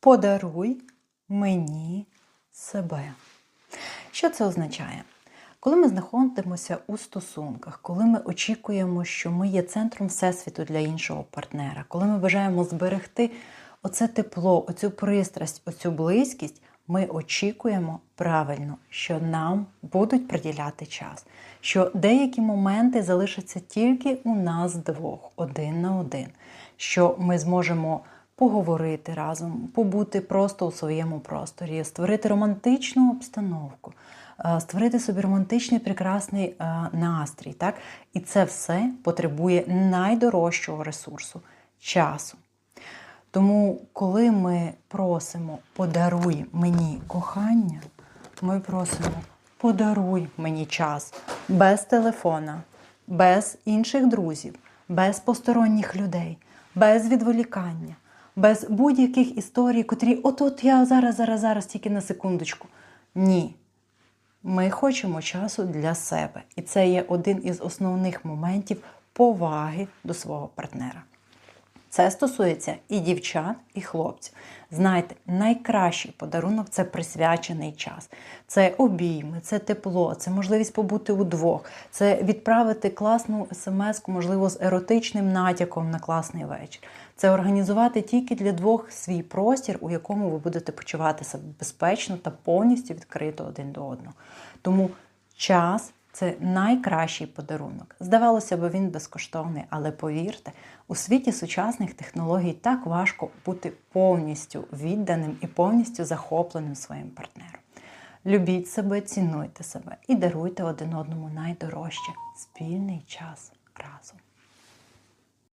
Подаруй мені себе. Що це означає? Коли ми знаходимося у стосунках, коли ми очікуємо, що ми є центром всесвіту для іншого партнера, коли ми бажаємо зберегти оце тепло, оцю пристрасть, оцю близькість, ми очікуємо правильно, що нам будуть приділяти час, що деякі моменти залишаться тільки у нас двох, один на один, що ми зможемо поговорити разом, побути просто у своєму просторі, створити романтичну обстановку, е, створити собі романтичний прекрасний е, настрій. Так? І це все потребує найдорожчого ресурсу часу. Тому, коли ми просимо подаруй мені кохання, ми просимо подаруй мені час без телефона, без інших друзів, без посторонніх людей, без відволікання, без будь-яких історій, котрі от-от я зараз, зараз, зараз, тільки на секундочку. Ні. Ми хочемо часу для себе. І це є один із основних моментів поваги до свого партнера. Це стосується і дівчат, і хлопців. Знайте, найкращий подарунок це присвячений час. Це обійми, це тепло, це можливість побути удвох, це відправити класну смс, можливо, з еротичним натяком на класний вечір. Це організувати тільки для двох свій простір, у якому ви будете почувати себе безпечно та повністю відкрито один до одного. Тому час це найкращий подарунок. Здавалося б, він безкоштовний, але повірте, у світі сучасних технологій так важко бути повністю відданим і повністю захопленим своїм партнером. Любіть себе, цінуйте себе і даруйте один одному найдорожче спільний час разом.